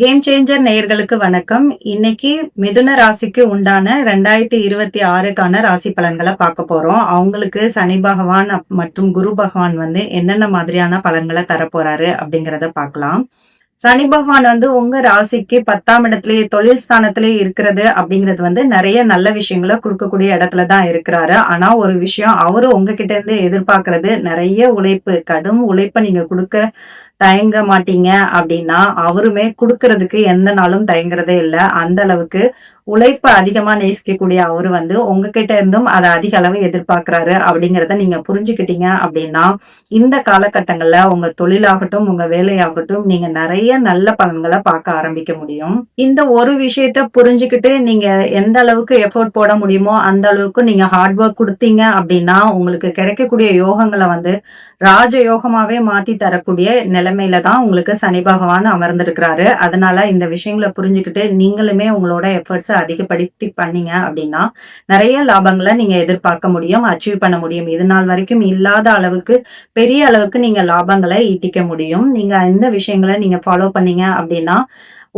Game changer நேயர்களுக்கு வணக்கம். இன்னைக்கு மிதுன ராசிக்கு உண்டான ரெண்டாயிரத்தி இருபத்தி ஆறுக்கான ராசி பலன்களை பார்க்க போறோம். அவங்களுக்கு சனி பகவான் மற்றும் குரு பகவான் வந்து என்னென்ன மாதிரியான பலன்களை தரப்போறாரு அப்படிங்கிறத பார்க்கலாம். சனி பகவான் வந்து உங்க ராசிக்கு பத்தாம் இடத்துலயே தொழில் ஸ்தானத்திலேயே இருக்கிறது அப்படிங்கிறது வந்து நிறைய நல்ல விஷயங்களை கொடுக்கக்கூடிய இடத்துல தான் இருக்கிறாரு. ஆனா ஒரு விஷயம் அவரு உங்ககிட்ட இருந்து எதிர்பார்க்கறது நிறைய உழைப்பு கடும் உழைப்பை நீங்க கொடுக்க தயங்க மாட்டீங்க அப்படின்னா அவருமே கொடுக்கறதுக்கு எந்த நாளும் தயங்குறதே இல்லை. அந்த அளவுக்கு உழைப்பு அதிகமா நேசிக்கக்கூடிய அவரு வந்து உங்ககிட்ட இருந்தும் அதை அதிக அளவு எதிர்பார்க்கறாரு அப்படிங்கறத நீங்க புரிஞ்சுக்கிட்டீங்க அப்படின்னா இந்த காலகட்டங்கள்ல உங்க தொழிலாகட்டும் உங்க வேலையாகட்டும் நீங்க நிறைய நல்ல பலன்களை பார்க்க ஆரம்பிக்க முடியும். இந்த ஒரு விஷயத்த புரிஞ்சுக்கிட்டு நீங்க எந்த அளவுக்கு எஃபோர்ட் போட முடியுமோ அந்த அளவுக்கு நீங்க ஹார்ட் ஒர்க் கொடுத்தீங்க அப்படின்னா உங்களுக்கு கிடைக்கக்கூடிய யோகங்களை வந்து ராஜ யோகமாவே மாத்தி தரக்கூடிய நில நிலைமையில தான் உங்களுக்கு சனி பகவான் அமர்ந்திருக்கிறாரு. அதனால இந்த விஷயங்களை புரிஞ்சுக்கிட்டு நீங்களுமே உங்களோட எஃபர்ட்ஸை அதிகப்படுத்தி பண்ணீங்க அப்படின்னா நிறைய லாபங்களை நீங்க எதிர்பார்க்க முடியும் அச்சீவ் பண்ண முடியும். இது நாள் வரைக்கும் இல்லாத அளவுக்கு பெரிய அளவுக்கு நீங்க லாபங்களை ஈட்டிக்க முடியும். நீங்க இந்த விஷயங்களை நீங்க ஃபாலோ பண்ணீங்க அப்படின்னா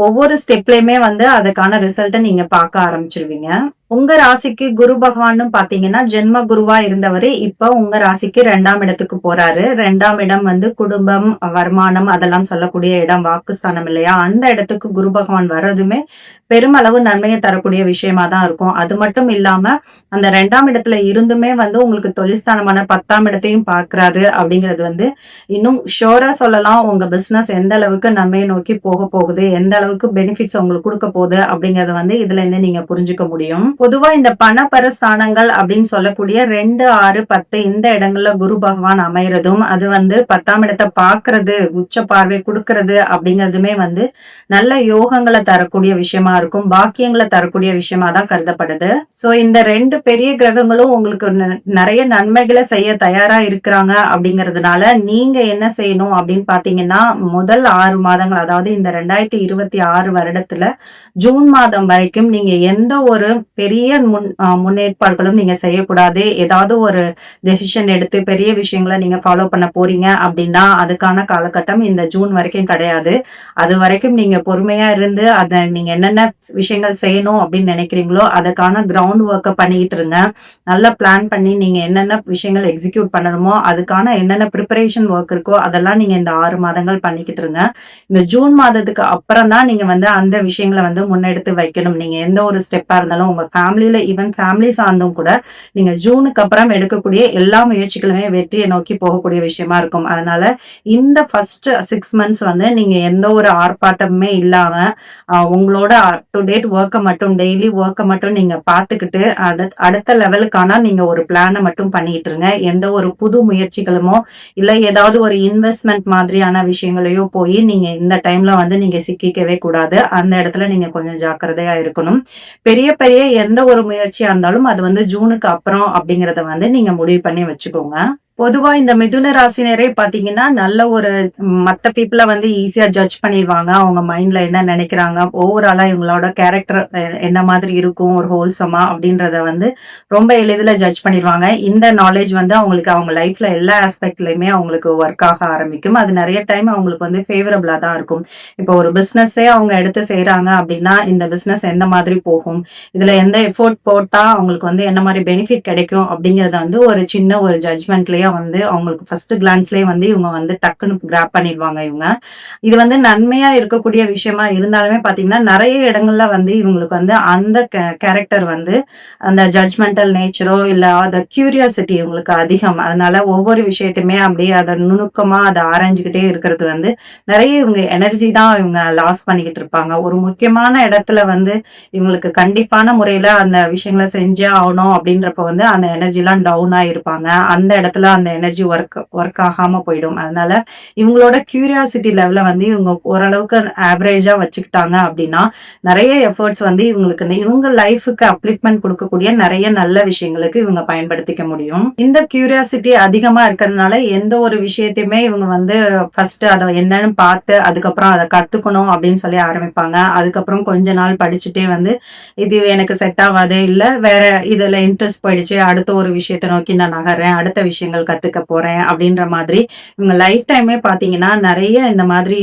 ஒவ்வொரு ஸ்டெப்லயுமே வந்து அதுக்கான ரிசல்ட்டை நீங்க பார்க்க ஆரம்பிச்சிருவீங்க. உங்க ராசிக்கு குரு பகவான்னு பாத்தீங்கன்னா ஜென்ம குருவா இருந்தவர். இப்ப உங்க ராசிக்கு ரெண்டாம் இடத்துக்கு போறாரு. ரெண்டாம் இடம் வந்து குடும்பம் வருமானம் அதெல்லாம் சொல்லக்கூடிய இடம் வாக்குஸ்தானம் இல்லையா? அந்த இடத்துக்கு குரு பகவான் வர்றதுமே பெருமளவு நன்மையை தரக்கூடிய விஷயமா தான் இருக்கும். அது மட்டும் இல்லாம அந்த ரெண்டாம் இடத்துல இருந்துமே வந்து உங்களுக்கு தொழில்ஸ்தானமான பத்தாம் இடத்தையும் பார்க்கறாரு அப்படிங்கிறது வந்து இன்னும் ஷோரா சொல்லலாம். உங்க பிசினஸ் எந்த அளவுக்கு நன்மையை நோக்கி போக போகுது எந்த அளவுக்கு பெனிஃபிட்ஸ் உங்களுக்கு கொடுக்க போகுது அப்படிங்கறத வந்து இதுல இருந்து நீங்க புரிஞ்சுக்க முடியும். பொதுவா இந்த பணப்பர ஸ்தானங்கள் அப்படின்னு சொல்லக்கூடிய ரெண்டு ஆறு பத்து இந்த இடங்கள்ல குரு பகவான் அமைறதும் அது வந்து பத்தாம் இடத்தை பாக்குறது உச்ச பார்வை கொடுக்கறது அப்படிங்கறதுமே வந்து நல்ல யோகங்களை தரக்கூடிய விஷயமா இருக்கும் பாக்கியங்களை தரக்கூடிய விஷயமா தான் கருதப்படுது. சோ இந்த ரெண்டு பெரிய கிரகங்களும் உங்களுக்கு நிறைய நன்மைகளை செய்ய தயாரா இருக்கிறாங்க அப்படிங்கறதுனால நீங்க என்ன செய்யணும் அப்படின்னு பாத்தீங்கன்னா முதல் ஆறு மாதங்கள் அதாவது இந்த ரெண்டாயிரத்தி இருபத்தி ஆறு வருடத்துல ஜூன் மாதம் வரைக்கும் நீங்க எந்த ஒரு பெரிய முன் முன்னேற்பாடுகளும் நீங்க செய்யக்கூடாது. ஏதாவது ஒரு டெசிஷன் எடுத்து பெரிய விஷயங்களை நீங்க ஃபாலோ பண்ண போறீங்க அப்படின்னா அதுக்கான காலகட்டம் இந்த ஜூன் வரைக்கும் கிடையாது. அது வரைக்கும் நீங்க பொறுமையா இருந்து அதை நீங்க என்னென்ன விஷயங்கள் செய்யணும் அப்படின்னு நினைக்கிறீங்களோ அதுக்கான கிரவுண்ட் ஒர்க்கை பண்ணிக்கிட்டு இருங்க. நல்லா பிளான் பண்ணி நீங்க என்னென்ன விஷயங்கள் எக்ஸிக்யூட் பண்ணணுமோ அதுக்கான என்னென்ன ப்ரிப்பரேஷன் ஒர்க் இருக்கோ அதெல்லாம் நீங்க இந்த ஆறு மாதங்கள் பண்ணிக்கிட்டு இருங்க. இந்த ஜூன் மாதத்துக்கு அப்புறம் தான் நீங்க வந்து அந்த விஷயங்களை வந்து முன்னெடுத்து வைக்கணும். நீங்க எந்த ஒரு ஸ்டெப்பா இருந்தாலும் உங்க ஃபேமிலியில ஈவன் ஃபேமிலி சார்ந்தும் கூட நீங்க ஜூனுக்கு அப்புறம் எடுக்கக்கூடிய எல்லா முயற்சிகளுமே வெற்றியை நோக்கி போகக்கூடிய விஷயமா இருக்கும். அதனால இந்த ஃபர்ஸ்ட் சிக்ஸ் மந்த்ஸ் வந்து நீங்க எந்த ஒரு ஆர்ப்பாட்டமுமே இல்லாம உங்களோட அப் டு டேட் ஒர்க்கை மட்டும் டெய்லி ஒர்க்கை மட்டும் நீங்க பார்த்துக்கிட்டு அடுத்த அடுத்த லெவலுக்கான நீங்க ஒரு பிளானை மட்டும் பண்ணிட்டு இருங்க எந்த ஒரு புது முயற்சிகளுமோ இல்ல ஏதாவது ஒரு இன்வெஸ்ட்மெண்ட் மாதிரியான விஷயங்களையோ போய் நீங்க இந்த டைம்ல வந்து நீங்க சிக்கிக்கவே கூடாது. அந்த இடத்துல நீங்க கொஞ்சம் ஜாக்கிரதையா இருக்கணும். பெரிய பெரிய எந்த ஒரு முயற்சியா இருந்தாலும் அது வந்து ஜூனுக்கு அப்புறம் அப்படிங்கறத வந்து நீங்க முடிவு பண்ணி வச்சுக்கோங்க. பொதுவா இந்த மிதுன ராசினரே பாத்தீங்கன்னா நல்ல ஒரு மத்த பீப்புள வந்து ஈஸியா ஜட்ஜ் பண்ணிடுவாங்க. அவங்க மைண்ட்ல என்ன நினைக்கிறாங்க? ஓவராலா இவங்களோட கேரக்டர் என்ன மாதிரி இருக்கும்? ஒரு ஹோல்சமா அப்படின்றத வந்து ரொம்ப எளிதில் ஜட்ஜ் பண்ணிடுவாங்க. இந்த நாலேஜ் வந்து அவங்களுக்கு அவங்க லைஃப்ல எல்லா ஆஸ்பெக்ட்லயுமே அவங்களுக்கு ஒர்க் ஆக ஆரம்பிக்கும். அது நிறைய டைம் அவங்களுக்கு வந்து ஃபேவரபிளா தான் இருக்கும். இப்போ ஒரு பிசினஸே அவங்க எடுத்து செய்யறாங்க அப்படின்னா இந்த பிசினஸ் எந்த மாதிரி போகும்? இதுல எந்த எஃபோர்ட் போட்டா அவங்களுக்கு வந்து என்ன மாதிரி பெனிஃபிட் கிடைக்கும் அப்படிங்கறத வந்து ஒரு சின்ன ஒரு ஜட்ஜ்மெண்ட்லயே வந்து அவங்களுக்கு ஃபர்ஸ்ட் கிளான்ஸ்லயே வந்து இவங்க வந்து டக்குன்னு கிராப் பண்ணிடுவாங்க இவங்க. இது வந்து நன்மையா இருக்கக்கூடிய விஷயமா இருந்தாலுமே பாத்தீங்கன்னா நிறைய இடங்கள்ல வந்து இவங்களுக்கு வந்து அந்த கேரக்டர் வந்து அந்த ஜட்ஜ்மெண்டல் நேச்சரோ இல்ல அந்த கியூரியாசிட்டி இவங்களுக்கு அதிகம். அதனால ஒவ்வொரு விஷயத்தையுமே அப்படியே அதை நுணுக்கமா அதை ஆராய்ஞ்சுக்கிட்டே இருக்கிறது வந்து நிறைய இவங்க எனர்ஜி தான் இவங்க லாஸ் பண்ணிக்கிட்டு இருப்பாங்க. ஒரு முக்கியமான இடத்துல வந்து இவங்களுக்கு கண்டிப்பான முறையில அந்த விஷயங்களை செஞ்சே ஆகணும் அப்படின்றப்ப வந்து அந்த எனர்ஜி எல்லாம் டவுன் ஆயிருப்பாங்க. அந்த இடத்துல அந்த எனர்ஜி ஒர்க் ஒர்க் ஆகாம போயிடும். அதனால இவங்களோட கியூரியாசிட்டி லெவல வந்து இவங்க ஓரளவுக்கு ஆவரேஜா வச்சுக்கிட்டாங்க அப்படின்னா நிறைய எஃபர்ட்ஸ் வந்து இவங்களுக்கு இவங்க லைஃபுக்கு அப்ளிப்மெண்ட் கொடுக்கக்கூடிய நிறைய நல்ல விஷயங்களுக்கு இவங்க பயன்படுத்திக்க முடியும். இந்த கியூரியாசிட்டி அதிகமா இருக்கிறதுனால எந்த ஒரு விஷயத்தையுமே இவங்க வந்து ஃபர்ஸ்ட் அதை என்னன்னு பார்த்து அதுக்கப்புறம் அதை கத்துக்கணும் அப்படின்னு சொல்லி ஆரம்பிப்பாங்க. அதுக்கப்புறம் கொஞ்ச நாள் படிச்சுட்டே வந்து இது எனக்கு செட் ஆகாது இல்ல வேற இதுல இன்ட்ரெஸ்ட் போயிடுச்சு அடுத்த ஒரு விஷயத்தை நோக்கி நான் நகர்றேன் அடுத்த விஷயங்கள் கத்துக்க போறேன் அப்படின்ற மாதிரி. இவங்க லைஃப் டைமே பாத்தீங்கன்னா நிறைய இந்த மாதிரி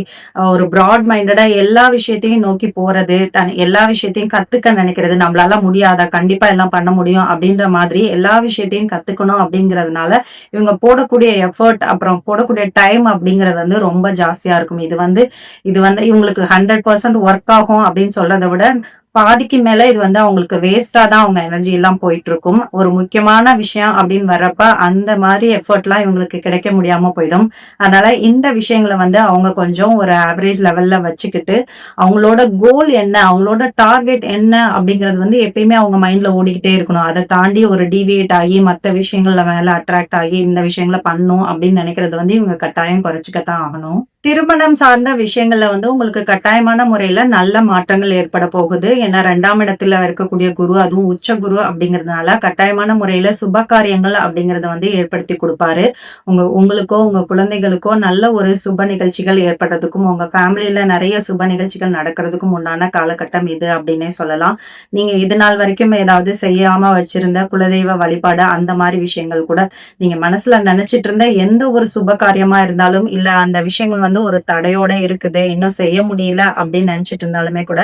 ஒரு ப்ராட் மைண்டடா எல்லா விஷயத்தையும் நோக்கி போறது தன் எல்லா விஷயத்தையும் கத்துக்க நினைக்கிறது நம்மளால முடியாதா கண்டிப்பா எல்லாம் பண்ண முடியும் அப்படின்ற மாதிரி எல்லா விஷயத்தையும் கத்துக்கணும் அப்படிங்கறதுனால இவங்க போடக்கூடிய எஃபர்ட் அப்புறம் போடக்கூடிய டைம் அப்படிங்கிறது வந்து ரொம்ப ஜாஸ்தியா இருக்கும். இது வந்து இது வந்து இவங்களுக்கு ஹண்ட்ரட் பர்சன்ட் ஒர்க் ஆகும் அப்படின்னு சொல்றதை விட பாதிக்கு மேல இது வந்து அவங்களுக்கு வேஸ்டா தான் அவங்க எனர்ஜி எல்லாம் போயிட்டு இருக்கும் ஒரு முக்கியமான விஷயம் அப்படின்னு வர்றப்ப அந்த மாதிரி எஃபர்ட்லாம் இவங்களுக்கு கிடைக்க முடியாம போயிடும். அதனால இந்த விஷயங்களை வந்து அவங்க கொஞ்சம் ஒரு ஆவரேஜ் லெவல்ல வச்சுக்கிட்டு அவங்களோட கோல் என்ன அவங்களோட டார்கெட் என்ன அப்படிங்கிறது வந்து எப்பயுமே அவங்க மைண்ட்ல ஓடிக்கிட்டே இருக்கணும். அதை தாண்டி ஒரு டிவியேட் ஆகி மற்ற விஷயங்கள்ல மேல அட்ராக்ட் ஆகி இந்த விஷயங்களை பண்ணும் அப்படின்னு நினைக்கிறது வந்து இவங்க கட்டாயம் குறைச்சிக்கத்தான் ஆகணும். திருமணம் சார்ந்த விஷயங்கள்ல வந்து உங்களுக்கு கட்டாயமான முறையில நல்ல மாற்றங்கள் ஏற்பட போகுது. ஏன்னா ரெண்டாம் இடத்துல இருக்கக்கூடிய குரு அதுவும் உச்ச குரு அப்படிங்கறதுனால கட்டாயமான முறையில சுப காரியங்கள் அப்படிங்கறத வந்து ஏற்படுத்தி கொடுப்பாரு. உங்க உங்களுக்கோ உங்க குழந்தைகளுக்கோ நல்ல ஒரு சுப நிகழ்ச்சிகள் ஏற்படுறதுக்கும் உங்க ஃபேமிலியில நிறைய சுப நிகழ்ச்சிகள் நடக்கிறதுக்கும் உண்டான காலகட்டம் இது அப்படின்னே சொல்லலாம். நீங்க இது நாள் வரைக்கும் ஏதாவது செய்யாம வச்சிருந்த குலதெய்வ வழிபாடு அந்த மாதிரி விஷயங்கள் கூட நீங்க மனசுல நினைச்சிட்டு இருந்த எந்த ஒரு சுப காரியமா இருந்தாலும் இல்ல அந்த விஷயங்கள் வந்து ஒரு தடையோட இருக்குது இன்னும் செய்ய முடியல அப்படின்னு நினைச்சிட்டு இருந்தாலுமே கூட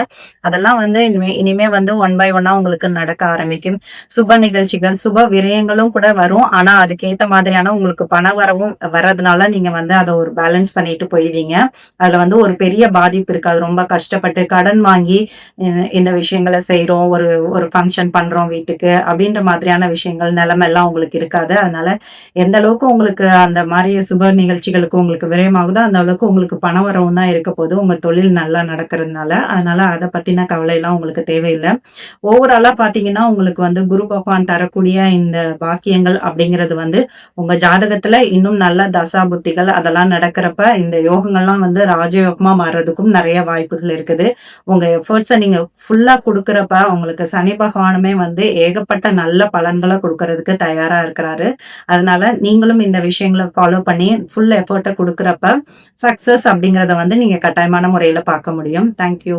அதெல்லாம் வந்து இனிமே இனிமே வந்து ஒன் பை ஒன்னா உங்களுக்கு நடக்க ஆரம்பிக்கும். சுப நிகழ்ச்சிகள் சுப விரயங்களும் கூட வரும். ஆனா அதுக்கேத்த மாதிரியான உங்களுக்கு பண வரவும் வர்றதுனால நீங்க வந்து அதை ஒரு பேலன்ஸ் பண்ணிட்டு போயிடுவீங்க. அதுல வந்து ஒரு பெரிய பாதிப்பு இருக்காது ரொம்ப கஷ்டப்பட்டு கடன் வாங்கி இந்த விஷயங்களை செய்யறோம் ஒரு ஒரு ஃபங்க்ஷன் பண்றோம் வீட்டுக்கு அப்படின்ற மாதிரியான விஷயங்கள் நிலைமை எல்லாம் உங்களுக்கு இருக்காது. அதனால எந்த அளவுக்கு உங்களுக்கு அந்த மாதிரி சுப நிகழ்ச்சிகளுக்கு உங்களுக்கு விரயமாகுதோ அந்த அளவுக்கு உங்களுக்கு பண வரவும் தான் இருக்க போது உங்க தொழில் நல்லா நடக்கிறதுனால. அதனால அதை பத்தின கவலை எல்லாம் உங்களுக்கு தேவையில்லை. ஓவராலா பாத்தீங்கன்னா உங்களுக்கு வந்து குரு பகவான் தரக்கூடிய இந்த பாக்கியங்கள் அப்படிங்கிறது வந்து உங்க ஜாதகத்துல இன்னும் நல்ல தசா புத்திகள் அதெல்லாம் நடக்கிறப்ப இந்த யோகங்கள்லாம் வந்து ராஜயோகமா மாறுறதுக்கும் நிறைய வாய்ப்புகள் இருக்குது. உங்க எஃபர்ட்ஸை நீங்க ஃபுல்லா கொடுக்குறப்ப உங்களுக்கு சனி பகவானுமே வந்து ஏகப்பட்ட நல்ல பலன்களை கொடுக்கறதுக்கு தயாரா இருக்கிறாரு. அதனால நீங்களும் இந்த விஷயங்களை ஃபாலோ பண்ணி ஃபுல் எஃபர்ட்டை கொடுக்குறப்ப சக்சஸ் அப்படிங்கறத வந்து நீங்க கட்டாயமான முறையில பார்க்க முடியும். தேங்க்யூ